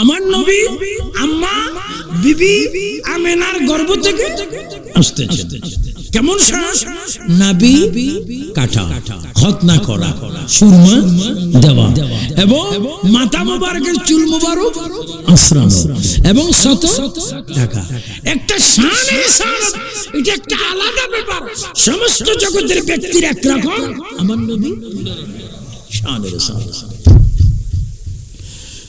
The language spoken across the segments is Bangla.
আমার নবী, আম্মা বিবি আমেনার গর্ভ থেকে আসতে কেমন শ্বাস নাবি কাটা খতনা করা, সুরমা দেওয়া এবং মাথা মোবারকের চুল মোবারক আশ্রানো এবং শত টাকা। একটা শান এটা একটা আলাদা ব্যাপার। সমস্ত জগতের ব্যক্তির একরকম আমার নবী শান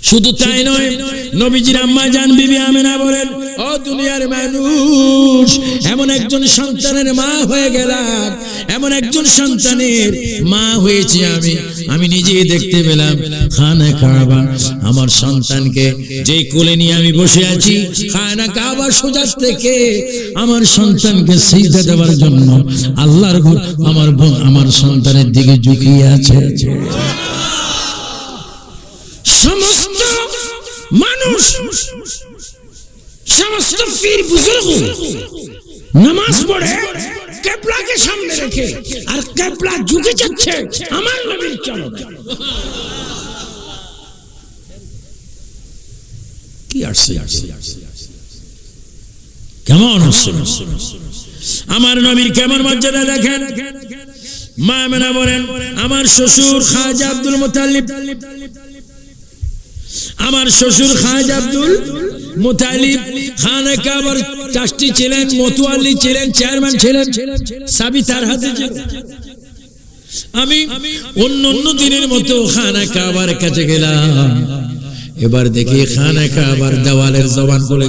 শুধু তাই নয় নবীজির আম্মা জান বিবি আমেনা বলেন ও দুনিয়ার মানুষ এমন একজন সন্তানের মা হয়ে গেলাম এমন একজন সন্তানের মা হয়েছি আমি। আমি নিজেই দেখতে পেলাম খানা কাবা আমার সন্তানকে যে কোলে নিয়ে আমি বসে আছি খানা কাবা সোজা থেকে আমার সন্তানকে সিজদা দেওয়ার জন্য আল্লাহর ঘর আমার বোন- আমার সন্তানের দিকে ঝুঁকিয়ে আছে। সমস্ত মানুষ সমস্ত পীর বুজুর্গ নামাজ পড়ে, কেবলাকে সামনে রেখে, আর কেবলা ঝুঁকে যাচ্ছে, আমার নবীর আসছে? কেমন আমার নবীর কেমন মর্যাদা দেখেন? মা মেনা বলেন, আমার শ্বশুর খাজা আব্দুল মুতাল্লিব আমার শ্বশুর খাজ আব্দুল মুতালিব খানে কাবার চাষটি ছিলেন মতুয়ালি ছিলেন, চেয়ারম্যান ছিলেন, সাবি তার হাতে আমি অন্য অন্য দিনের মতো খানা কাবার কাছে গেলাম। এবার দেখি খানা কাবার দেওয়ালের জবান বলে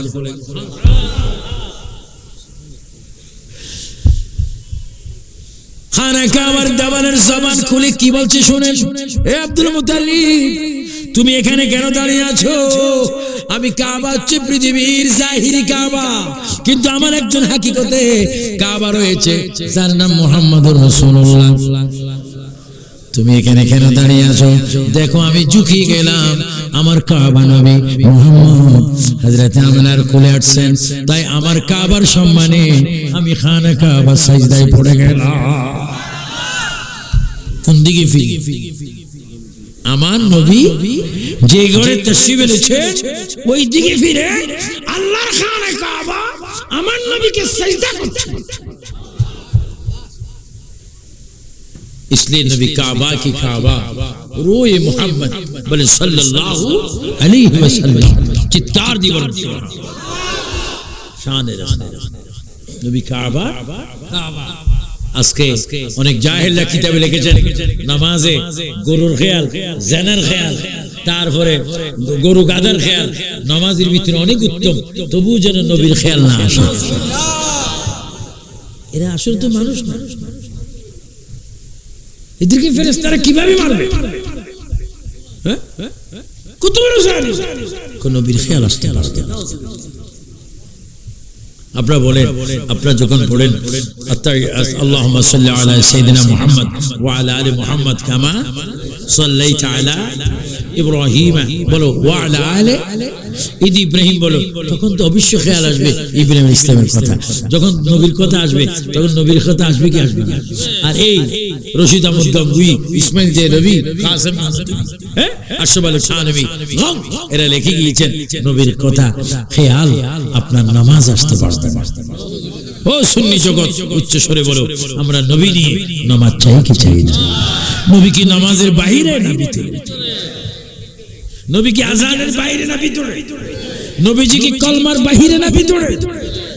খুলে কি আব্দুল তুমি এখানে কেন দাঁড়িয়ে আছো? আমি কাবা হচ্ছে পৃথিবীর জাহিরি কাবা। কিন্তু আমার একজন হাকিকতে কাবা রয়েছে, যার নাম মোহাম্মদ তুমি এখানে কেন দাঁড়িয়ে আছো? দেখো, আমি ঝুঁকি গেলাম। আমার কাবা নবী মোহাম্মদ কোলে তাই আমার কাবার সম্মানে আমি খানা কাবা সাজদায় পড়ে গেলাম। কোন দিকে ফিরি আমার নবী যে ঘরে তশরিফ এনেছেন ওই দিকে ফিরে আল্লাহর খানে কাবা আমার নবীকে সাজদা করছে इसलिए नबी काबा की काबा रोए मोहम्मद बोले सल्लल्लाहु अलैहि वसल्लम चित्तार दी बोल शान নবী কাবা আজকে অনেক জাহেলরা কিতাবে লিখেছেন, নামাজে গরুর খেয়াল, জেনার খেয়াল, তারপরে গরু গাদার খেয়াল, নামাজের ভিতরে অনেক উত্তম, তবুও যেন নবীর খেয়াল না আসে। এরা আসলে তো মানুষ না। এদেরকে ফেরেস্তারা কীভাবে মারবে? হ্যাঁ? কত বড় কোন নবীর খেয়াল আসতে পারবে আপনারা বলেন, আপনারা যখন পড়েন আল্লাহ সাল্লাহ আলা সাইদিনা মুহাম্মদ ওয়া আলা আলি মুহাম্মদ কামা সাল্লাইতা আলা ইব্রাহিম। বলো আলা ঈদ ইব্রাহিম বলো, তখন তো অবশ্য খেয়াল আসবে ইব্রাহিম ইসলামের কথা। যখন নবীর কথা আসবে, তখন নবীর কথা আসবে কি আসবে না? আর এই রশিদ আহমদ গঙ্গুই, ইসমাইল জে রবি কাসেম হ্যাঁ? আশরাফ আলী এরা লিখে গিয়েছেন, নবীর কথা খেয়াল, আপনার নামাজ আসতে পারবে না। ও সুন্নি জগৎ, উচ্চ স্বরে বলো, আমরা নবী নিয়ে নামাজ চাই কি চাই না? নবী কি নামাজের বাইরে না ভিতরে? নবী কি আজানের বাইরে না ভিতরে? নবীজি কি কলমার বাহিরে না ভিতরে?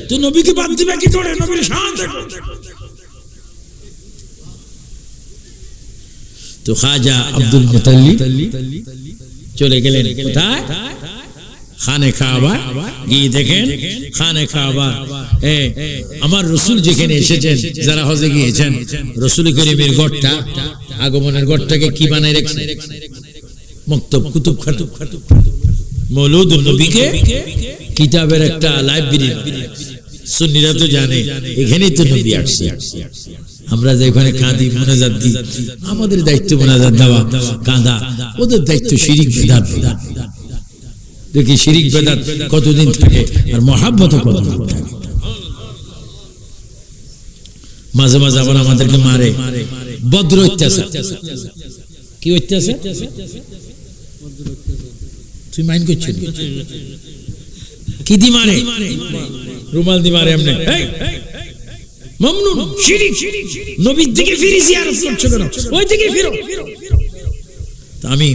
তো নবীকে বাদ দিবে কি করে? নবীর শান তো খাজা আব্দুল মুতাল্লিব চলে গেলেন কোথায়? খানে খাবার গিয়ে দেখেন, খানে এ, আমার রসুল যেখানে এসেছেন, যারা হজে গিয়েছেন, রসুল করিমের গড়টা আগমনের গড়টাকে কি বানায় রেখেছে? মক্তব, কুতুব খাতুব খাতুব মৌলুদ নবীকে কিতাবের একটা লাইব্রেরি সুন্নিরা তো জানে, এখানেই তো নবী আসছে। আমরা যে ওখানে কাঁদি দিই, আমাদের দায়িত্ব মোনাজাত দেওয়া, কাঁদা, ওদের দায়িত্ব শিরিক বেদাত দেখি শিরিক বেদাত কতদিন থাকে আর মহাব্বত কতদিন থাকে। মাঝে মাঝে আবার আমাদেরকে মারে। বদ্র অত্যাচার। কি অত্যাচার? তুই কি মারে? রুমাল দি মারে এমনি। নবীর দিকে ফিরে জিয়ারত করছ কেন? ওই দিকে ফিরো। আমি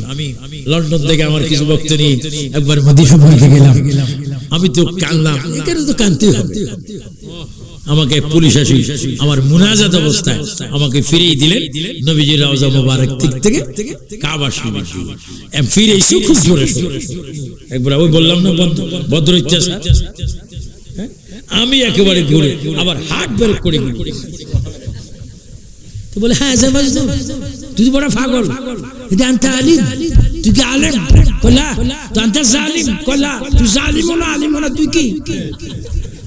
লন্ডন থেকে আমার কিছু ভক্ত নিয়ে একবার মদিনা বইতে গেলাম। আমি তো কানলাম এখানে তো কানতে হবে? আমাকে পুলিশ আসি। আমার মুনাজাত অবস্থায় আমাকে ফিরিয়ে দিলেন। নবীজির রওজা মোবারক দিক থেকে কাবা শরীফ এম ফিরে এসে খুব জোরে। একবার ওই বললাম না ভদ্র ইচ্ছা আমি একেবারে ঘুরে আবার হাট বের করে তো বলে হ্যাঁ তো তুই বড় পাগল। এটা আনতে আলিম, তুই কি আলেম? কলা? তুই আনতে জালিম, কলা? তুই জালিম না আলিম না, তুই কি?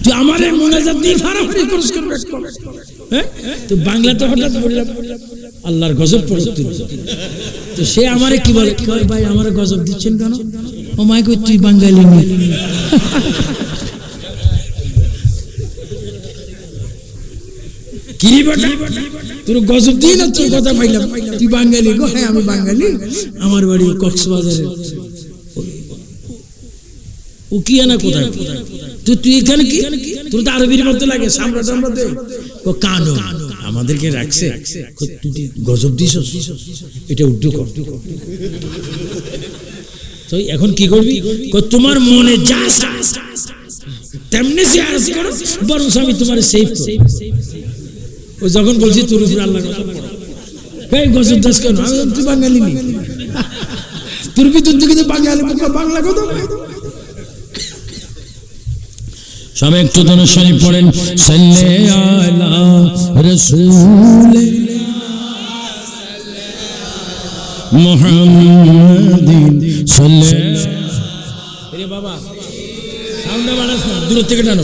তুই আমার মোনাজাত দিয়ে ফারাফারি করস করবে হ্যাঁ? তো বাংলাতে হঠাৎ বললাম আল্লাহর গজব পড়ে তো সে আমারে কি বলে? ভাই, আমারে গজব দিচ্ছেন কেন? ও মাই কই, তুই বাঙালি নি কি তোর গজব তোর কথা পাইলাম। তুই বাঙালি গো? হ্যাঁ আমি বাঙালি। আমার বাড়ি কক্সবাজারে ও কি আনা কোথায়? তুই এখানে কি? তোর তো আরবির মধ্যে লাগে সামরা আমাদেরকে রাখছে। তুই গজব দিস? এটা উর্দু কর তো এখন কি করবি? তোমার মনে যা তেমনি সে আরজ করো, বরং আমি তোমার করি। ও যখন বলছি তোর উপরে আল্লাহ কথা পড়ো। এই গজব দাস কেন? আমি তুই বাঙালি নি। তোর ভিতর থেকে তো বাঙালি মুখ বাংলা কথা। সবাই একটু ধনুশ্বরী পড়েন। সাল্লে আলা রসুল মুহাম্মাদিন সাল্লে বাবা সাউন্ডটা বাড়াস না দূর থেকে টানো।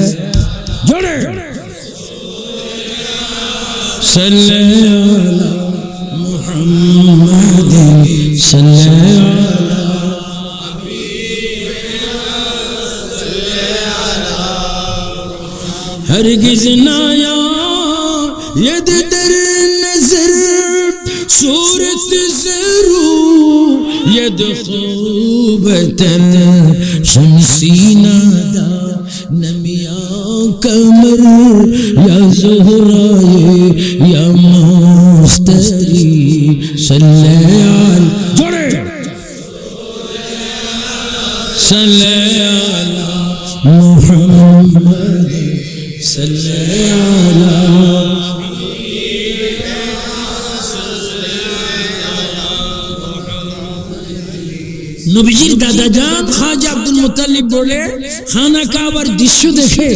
ہرگز نایا ید در نظر، صورت ضرور ید خوب تر، شمسی نادا نمیا کمر، یا زہرائے یا مفتری صلی علی জোরে صلی علی محمد صلی علی নবীজির দাদা যান খাজা মুতাল্লিব বলে, খানা কাবার দৃশ্য দেখে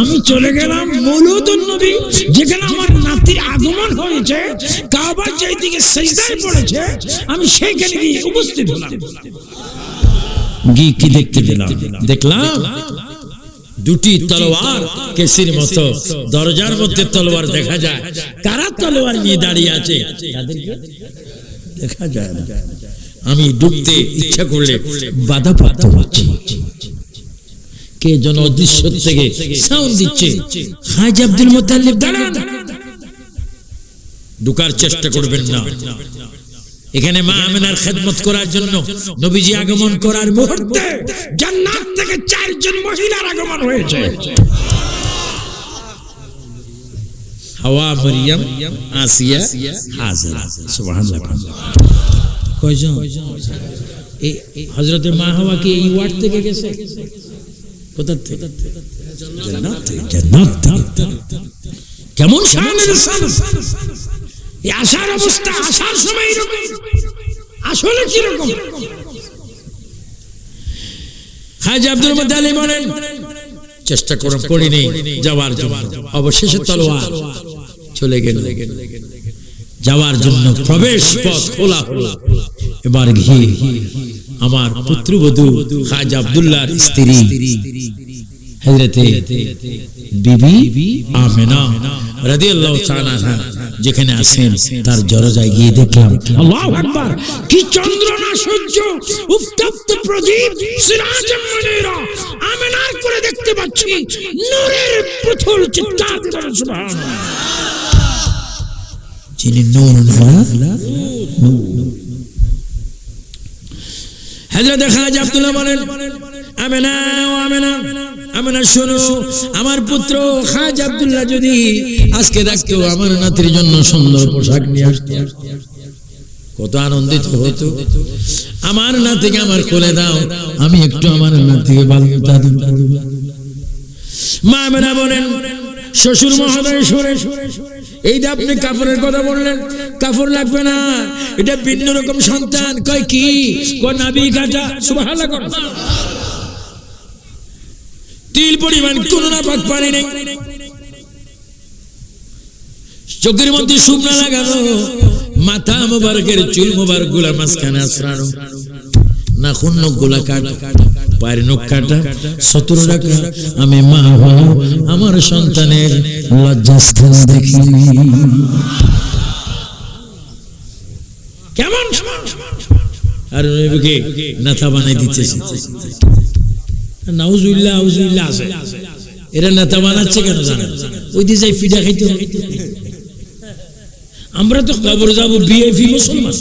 আমি চলে গেলাম মৌলুদুল নবী। যেখানে আমার নাতির আগমন হয়েছে, কাবার যেই দিকে সেজদায় পড়েছে, আমি সেইখানে গিয়ে উপস্থিত হলাম। গিয়ে কি দেখতে দেখলাম দুটি তলোয়ার কেসির মতো। দরজার মধ্যে তলোয়ার দেখা যায়। কারা তলোয়ার নিয়ে দাঁড়িয়ে আছে? দেখা যায় না। আমি ডুবতে ইচ্ছা করলে বাধা প্রাপ্ত হচ্ছি। কে যেন অদৃশ্য থেকে সাউন্ড দিচ্ছে হাজ আব্দুল মোতাল্লিব দাঁড়ান! ঢুকার চেষ্টা করবেন না। এখানে মা আমিনার খেদমত করার জন্য নবীজি আগমন করার মুহূর্তে জান্নাত থেকে চারজন মহিলার আগমন হয়েছে। হাওয়া মরিয়ম, আসিয়া হাজরা। সুবহানাল্লাহ। কয়জন? এই মা হাওয়া কি এই ওয়ার্ড থেকে গেছে? কোথা থেকে? কেমন আসার অবস্থা, আসার সময় আসলে কীরকম? হাজ আব্দুল মুতালিব বলেন, চেষ্টা করে করিনি যাওয়ার জন্য। অবশেষে তলোয়ার চলে গেল। যাওয়ার জন্য প্রবেশ পথ খোলা। হলো এবার গিয়ে আমার পুত্রবধূ খাজ আব্দুল্লাহর স্ত্রী। হজরতে বিবি আমেনা রাদিয়াল্লাহু তাআলা যেখানে আছেন, তার জরজায় গিয়ে দেখলাম। আল্লাহু আকবার, কি চন্দ্রনা সূর্য, উত্তপ্ত প্রদীপ সিরাজম মুনিরা আমেনার করে দেখতে পাচ্ছি, নূরের পুতুল চিৎকার। সুবহানাল্লাহ। যিনি নূর আলা হযরত খাজ আব্দুল্লাহ বলেন ও আমার পুত্র খাজ আব্দুল্লাহ যদি আজকে আমার নাতির জন্য সুন্দর পোশাক নিয়ে আসতো কত আনন্দিত হতো আমার নাতিকে আমার কোলে দাও আমি একটু আমার নাতিকে দিব মা আমেনা বলেন শ্বশুর মহোদয় সরে এই যে আপনি কাপড়ের কথা বললেন। কাপড় লাগবে না। এটা ভিন্ন রকম সন্তান। কয় কি? নাবি কাটা। তিল পরিমাণ কোন পানি নেই। চোখের মধ্যে শুকনা লাগানো। মাথা মোবারকের চুল মোবারকগুলা মাঝখানে আশ্রানো। নাখুন নখগুলা কাটা পায়ের নখ কাটা, সতেরো টাকা, আমি মা হয়ে আমার সন্তানের লজ্জাস্থান দেখি। কেমন? আর নবীকে নাথা বানাই নাউজুল্লাহ আউজুল্লাহ আছে। এরা নেতা বানাচ্ছে কেন জানেন ওই দিয়ে যাই ফিডা খাইতে। আমরা তো কবর যাব বিএফি মুসলমান।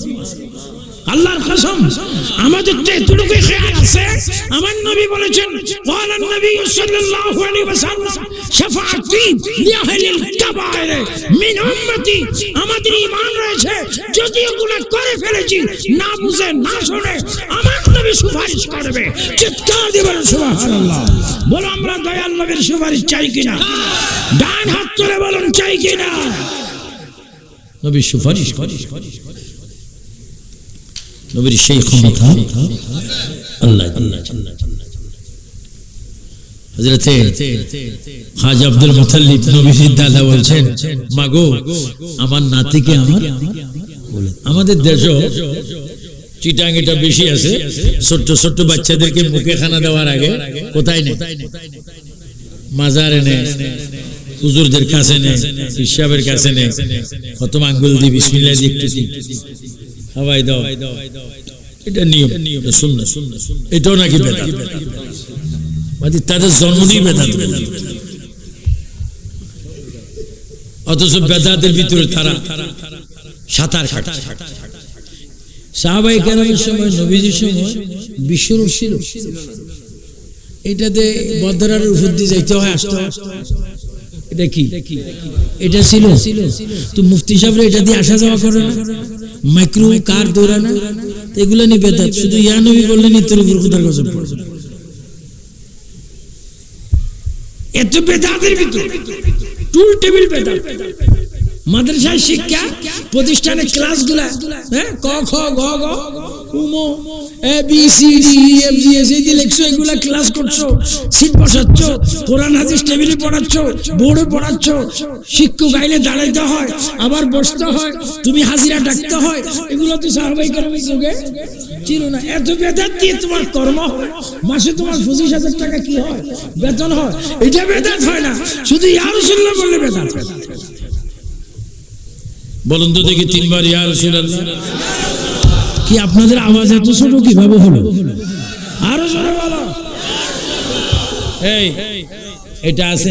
আল্লাহর কসম, আমাদের তো এতটুকু খেয়াল আছে। আমার নবী বলেছেন ওয়ালান নবী সাল্লাল্লাহু আলাইহি ওয়াসাল্লাম শাফাআতি লিআহলিল কাবায়ের মিন উম্মতি। আমাদের ঈমান রয়েছে, যদিও গুনাহ করে ফেলেছি, না বুঝে, না শুনে, আমার নবী সুপারিশ করবে। চিৎকার দিবেন সুবহানাল্লাহ। বলো, আমরা দয়াল নবীর সুপারিশ চাই কিনা? ডান হাত করে বলুন, চাই কিনা? নবী সুপারিশ সুপারিশ সুপারিশ নবীর সেই ক্ষমতা আল্লাহ আমাদের বেশি আছে, ছোট্ট ছোট্ট বাচ্চাদেরকে মুখে খানা দেওয়ার আগে কোথায় নেই? মাজার এনে হুজুরদের কাছে নে হিসাবের কাছে নে কত আঙ্গুল দি বিসমিল্লাহ দি একটু দি। হাওয়াই দাও। এটা নিয়ম শুননা শুননা এটাও নাকি বেদাত। মানে তাদের জন্মদিন বেদাত। অথচ বেদাতের ভিতরে তারা সাঁতার কাটা সাহাবাই কেরামের সময়, নবীজির সময় বিশ্বর ছিল এটাতে বদরার উপর দিয়ে যাইতে হয়, আসতে এটা কি? এটা ছিল। তো মুফতি সাহেব এটা দিয়ে আসা যাওয়া করে না? মাইক্রো কার দৌড়া না? এগুলো নিয়ে বেদাত শুধু ইয়া নবী তোর উপর গজব পড়ে এত বেদাতের ভিতর? টুল টেবিল বেদাত মাদ্রাসায় শিক্ষা, প্রতিষ্ঠানে ক্লাসগুলা হ্যাঁ? ক, খ, গ গ। উমো A, B, C, D, E, F, G, S এই যে লেখছো, এগুলা ক্লাস করছ সিট বসাচ্ছ, কোরআন, হাদিস, টেবিলে পড়াচ্ছ, বোর্ডে পড়াচ্ছ, শিক্ষক আইলে দাঁড়াইতে হয়, আবার বসতে হয়, তুমি হাজিরা ডাকতে হয়, এগুলো তো সাহাবাই কেরামের যুগে ছিল না। এত বেদাত দিয়ে তোমার কর্ম মাসে তোমার পঁচিশ হাজার টাকা কি হয়? বেতন হয়? এটা বেদাত হয় না, শুধু ইয়ারুসুল্লাহ বললে বেদাত হয়। বলুন তো দেখি তিনবার ইয়া রাসূলুল্লাহ। কি আপনাদের আওয়াজ এত ছোট কীভাবে হলো? আরও জোরে বলো। এই, এটা আছে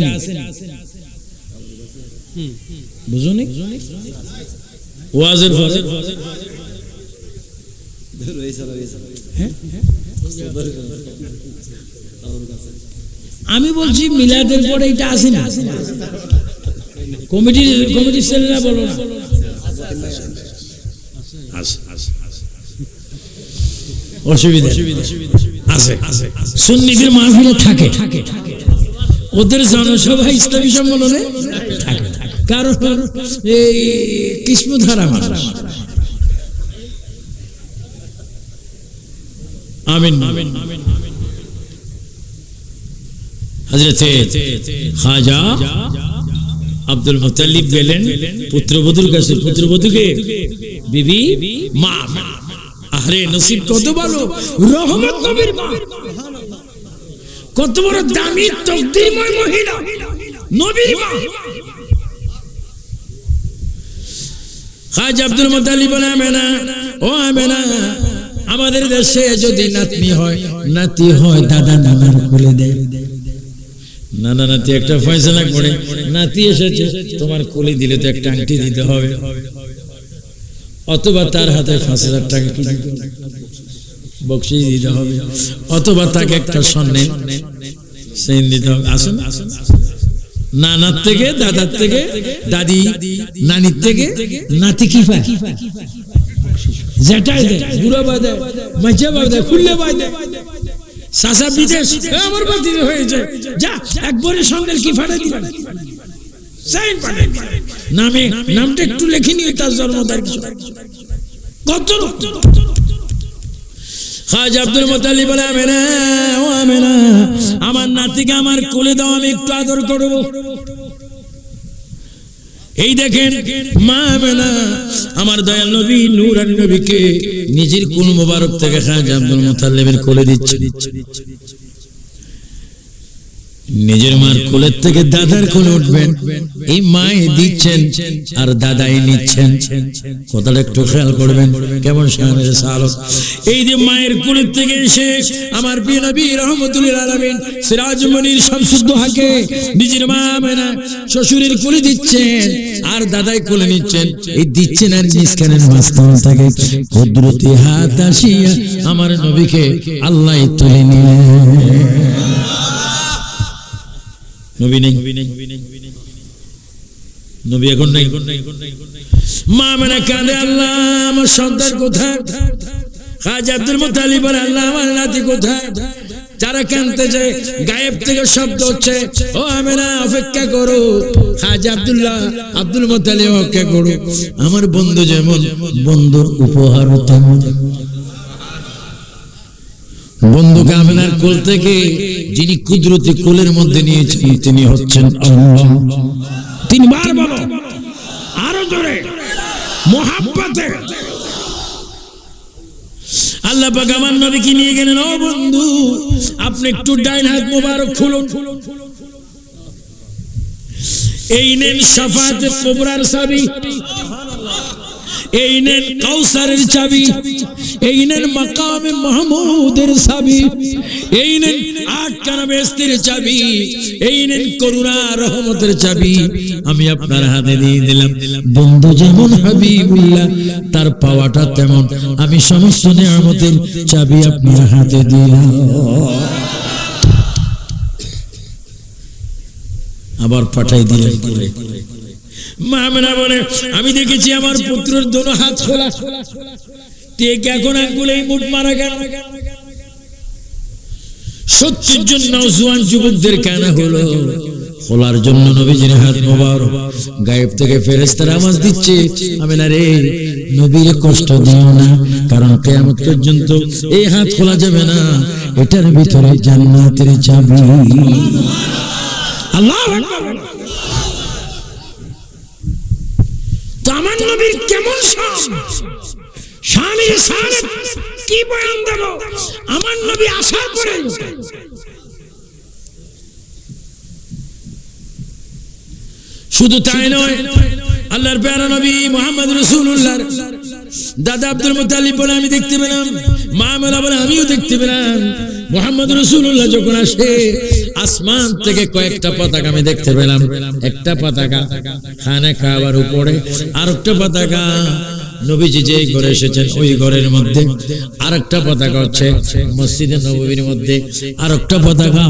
বুঝুনি ওয়াজের ফজর আমি বলছি মিলাদের পরে এটা আসে না? কমিটির কমিটির ছেলেরা বলো না। আছে আছে। অসুবিধা আছে। সুন্নিদের মাহফিলে থাকে। ওদের জনসভা ইসলামী সম্মেলনে থাকে। কারণ এই কৃষ্ণধারা মানুষ আমিন। আমিন আব্দুল গেলেন পুত্রবধূর কাছে। পুত্রবধূকে বিবি মা। আরে নসিব, কত ভালো। রহমত নবীর মা। কত বড় দামি তকদিরময় মহিলা। নবীর মা। খাজ আব্দুল মোতালিব আমেনা, ও আমেনা, আমাদের দেশে যদি নাতনি হয়, নাতি হয়, দাদা নানার কোলে দেয় নানা নাতি একটা ফয়সলা করে, নাতি এসেছে, তোমার কোলে দিলে তো একটা আংটি দিতে হবে। অথবা তার হাতে পাঁচ হাজার টাকা কি দিতে হবে? অথবা তাকে একটা স্বর্ণের সেন দিতে হবে। আসুন। নানার থেকে, দাদার থেকে, দাদি, নানির থেকে, নাতি কি পায়? যেটাই দেয়, বুড়ো বাদে মাঝে বাদে খুললে বাদে সাসা বিদেশ এ আমার বাতি হয়েছে যা, একবারে সঙ্গে কি ফাটা দিবেন? সাইন নামে, নামটা একটু লেখে নিয়ে তার জন্ম তার কিছু কত আব্দুল বলে ও আমার নাতিকে আমার কোলে দাও, আমি একটু আদর করব। এই দেখেন, মা আমেনা, আমার দয়াল নবী নবীকে নিজের কোন মোবারক থেকে খাজ আব্দুল মোতাল্লিবের কোলে দিচ্ছে নিজের মার কোলের থেকে দাদার কোলে উঠবেন। এই মাই দিচ্ছেন আর দাদাই নিচ্ছেন। কথাটা একটু খেয়াল করবেন, কেমন সালক এই যে মায়ের কোলের থেকে এসে আমার আলামিন সিরাজ মনির হাকে নিজের মা মেনা শ্বশুরের কোলে দিচ্ছেন আর দাদাই কোলে নিচ্ছেন। এই দিচ্ছেন আর নিষ্কানের মাঝখান থেকে কুদরতি হাত আসিয়া আমার নবীকে আল্লাহ তুলে নিলেন। নবী নেই। নবী এখন নেই। মা মানে কাঁদে আল্লাহ, আমার সন্তান কোথায়? খাজ আব্দুল মুতালিব আল্লাহ, আমার নাতি কোথায়? যারা কানতে যায়, গায়েব থেকে শব্দ হচ্ছে, ও আমেনা, অপেক্ষা করো। খাজ আব্দুল্লাহ, আব্দুল মুতালিব অপেক্ষা করো। আমার বন্ধু যেমন, বন্ধুর উপহার তেমন। বন্ধু কামেনার কোল থেকে যিনি কুদরতি কোলের মধ্যে নিয়েছেন তিনি হচ্ছেন আল্লাহ। তিনবার বলো। আরও জোরে। মোহাব্বতে। আল্লাহ পাক আমার নবীকে নিয়ে গেলেন ও বন্ধু আপনি একটু ডাইন হাত মোবারক খুলুন। এই নেন সাফাতে কোবরার সাবি এই নেন কাউসারের চাবি। এই নেন মাকামে মাহমুদের চাবি এই আট কানা বেস্তের চাবি এই নেন করুণা রহমতের চাবি। আমি আপনার হাতে দিয়ে দিলাম। বন্ধু যেমন হাবিবুল্লাহ, তার পাওয়াটা তেমন। আমি সমস্ত নিয়ামতের চাবি আপনার হাতে দিলাম। আবার পাঠাই দিলেন কোলে। মা মেনা বলে, আমি দেখেছি আমার পুত্রের দোনো হাত খোলা। টেক এখন মারা গেল। সত্তর জন নওজোয়ান যুবকদের কেন হলো? খোলার জন্য নবীজির হাত গায়েব থেকে ফেরেস্তার আওয়াজ দিচ্ছে, আমি না রে, নবীর কষ্ট দিও না, কারণ কেয়ামত পর্যন্ত এই হাত খোলা যাবে না। এটার ভিতরে জান্নাতের চাবি। আল্লাহ আমার নবীর কেমন শান কি বয়ান দেব? আমার নবী আসার পরে। শুধু তাই নয় আল্লাহর প্যারা নবী মোহাম্মদ রসুল্লাহ দাদা আব্দুল মুতালিব বলে আমি দেখতে পেলাম মা মেলা বলে আমিও দেখতে পেলাম। মোহাম্মদ রসুল্লাহ যখন আসে আসমান থেকে কয়েকটা পতাকা আমি দেখতে পেলাম। একটা পতাকা খানে খাবার উপরে আর একটা পতাকা নবীজি যে ঘরে এসেছেন, ওই ঘরের মধ্যে আরেকটা পতাকা হচ্ছে মসজিদে নবীর মধ্যে। আরেকটা পতাকা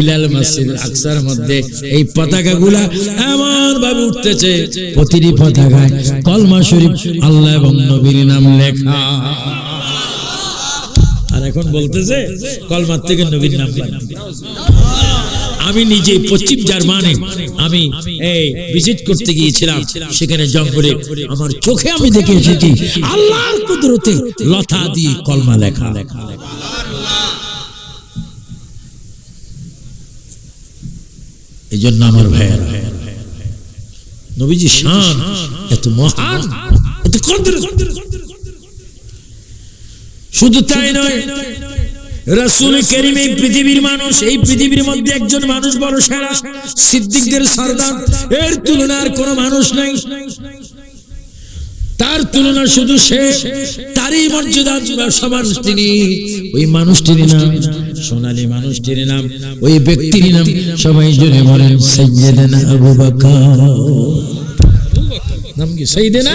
ইলাল মসজিদ আকসার মধ্যে। এই পতাকাগুলা এমন ভাবে উঠতেছে, প্রতিটি পতাকায় কলমা শরীফ আল্লাহ এবং নবীর নাম লেখা। আর এখন বলতেছে, কলমার থেকে নবীর নাম। আমি নিজে পশ্চিম জার্মানে আমি, এই ভিজিট করতে গিয়েছিলাম। সেখানে জঙ্গলে আমার চোখে আমি দেখে এসেছি আল্লাহর কুদরতে লতা দিয়ে কলমা লেখা। লেখা এই জন্য আমার ভাইয়ের, নবীজি শান, এত মহান শুধু তাই নয় রাসূল করিম এই পৃথিবীর মানুষ, এই পৃথিবীর মধ্যে একজন মানুষ বড় সেরা, সিদ্দিকদের সর্দার। এর তুলনার কোনো মানুষ নাই। তার তুলনা শুধু সে, তারই মর্যাদা সবার তিনি। ওই মানুষটির নাম, সোনালী মানুষটির নাম, ওই ব্যক্তির নাম সবাই জুড়ে বলেন সৈয়দনা আবু বকর। নাম কি সৈয়দনা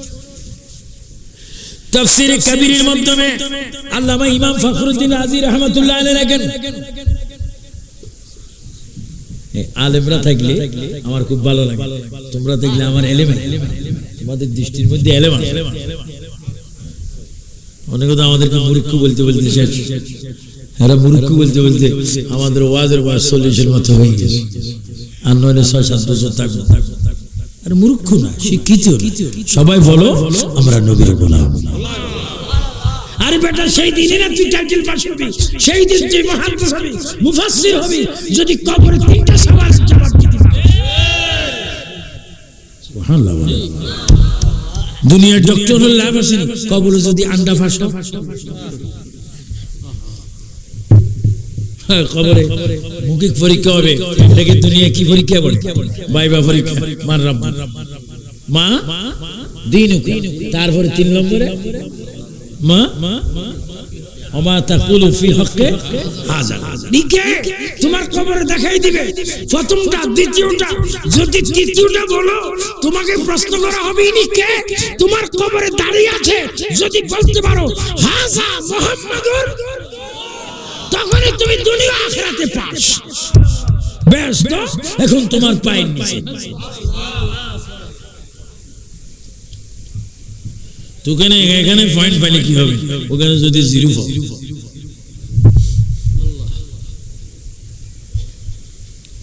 তাফসীরে কবিরের মাধ্যমে আল্লামা ইমাম ফখরুদ্দিন রাজি রহমাতুল্লাহ আলাইহি লেখেন আলেমরা থাকলে আমার খুব ভালো লাগে। তোমরা থাকলে আমার এলেমে। তোমাদের দৃষ্টির মধ্যে এলেম আছে। অনেক কথা আমাদেরকে মূর্খ বলতে বলতে শেষ। এরা মূর্খ বলতে বলতে আমাদের ওয়াজের বয়স চল্লিশের মতো হয়ে গেছে। আর নয় ছয়, সাত বছর থাকব। আর মূর্খ না, শিক্ষিত সবাই বলো, আমরা নবীর গোলাম। আরে বেটা সেই দিনে না তুই টাইটেল পাস হবি। সেই দিন তুই মহাদ্দেশ হবি মুফাসসির হবি। যদি কবরে তিনটা সওয়াল জবাব দিতে। সুবহানাল্লাহ দুনিয়ার ডক্টর হলে লাভ আছে কবরে যদি আন্ডা ফাঁস হ্যাঁ, কবরে। মৌখিক পরীক্ষা হবে। এটাকে দুনিয়া কি পরীক্ষা বলে? বাইবা পরীক্ষা। মান রাব্বা। মা? দিন তারপরে তিন নম্বরে? মা, অমা তাকুলু ফি নিকে তোমার কবরে দেখাই দিবে। প্রথমটা, দ্বিতীয়টা বলো, তোমাকে প্রশ্ন করা হবে ইনি কে তোমার কবরে দাঁড়িয়ে আছে, যদি বলতে পারো, হাজা মোহাম্মদুর তখনই তুমি দুনিয়া আখেরাতে পাস। বেশ এখন তোমার নিচে। তোখানে এখানে পয়েন্ট পাইলে কি হবে? ওখানে যদি জিরো পাও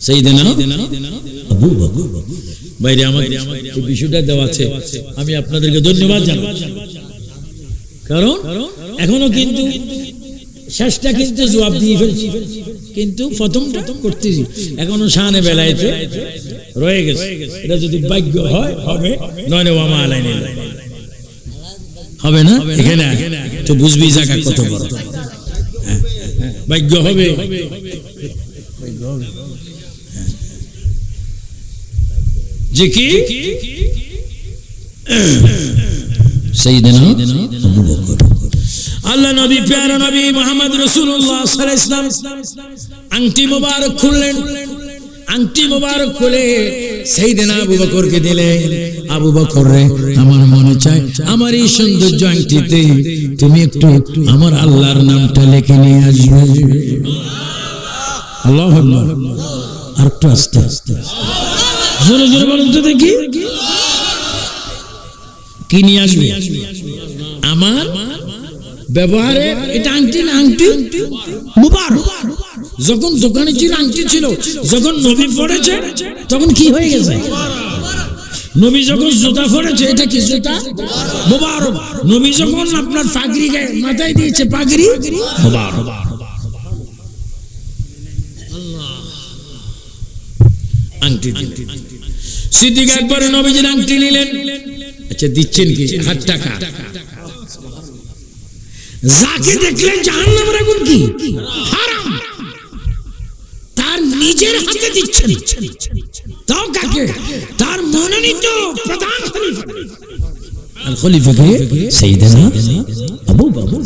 সেই দেনা বাইরে আমার এই বিষয়টা দেওয়া আছে। আমি আপনাদেরকে ধন্যবাদ জানাই। কারণ এখনও কিন্তু শেষটা কিন্তু জবাব দিয়ে ফেলছি। কিন্তু প্রথমটা করতেছি এখনও শাহানে বেলাইতে রয়ে গেছে। এটা যদি ভাগ্য হয় হবে। নয় ওয়ামা আলাই হবে না? এখানে তো বুঝবি জায়গা কত বড়। হ্যাঁ, হ্যাঁ, ভাগ্য হবে। হ্যাঁ। যে কি? আবু বকর। আল্লাহ নবী প্যারা নবী মোহাম্মদ আলাইহি ইসলাম আংটি মোবারক খুললেন। আংটি মোবারক খুলে সেইদিন আবু বকরকে দিলেন। আবু বকর আমার মনে চায়, আমার এই সৌন্দর্য আংটিতে তুমি একটু আমার আল্লাহর নামটা লিখে নিয়ে আসবে। আল্লাহ আর একটু আস্তে আস্তে। জোরে জোরে বলুন তো দেখি। কি নিয়ে আসবে? আমার ব্যবহারে এটা আংটি না আংটি? যখন দোকানে ছিল আংটি ছিল, যখন নবী পড়েছে, তখন কি হয়ে গেছে? নবী যখন জুতা পড়েছে এটা কি জুতা? মুবারক। নবী যখন আপনার পাগড়ি মাথায় দিয়েছে, পাগড়ি? মুবারক। আংটি নিলেন। আচ্ছা দিচ্ছেন কি? টাকা। যাকে দেখলে জাহান্নামের আগুন কি? হারাম তার নিজের হাতে দিচ্ছেন। তাও কাকে? তার মনোনীত প্রধান খলিফা। আর খলিফাকে সাইয়েদনা আবু বকর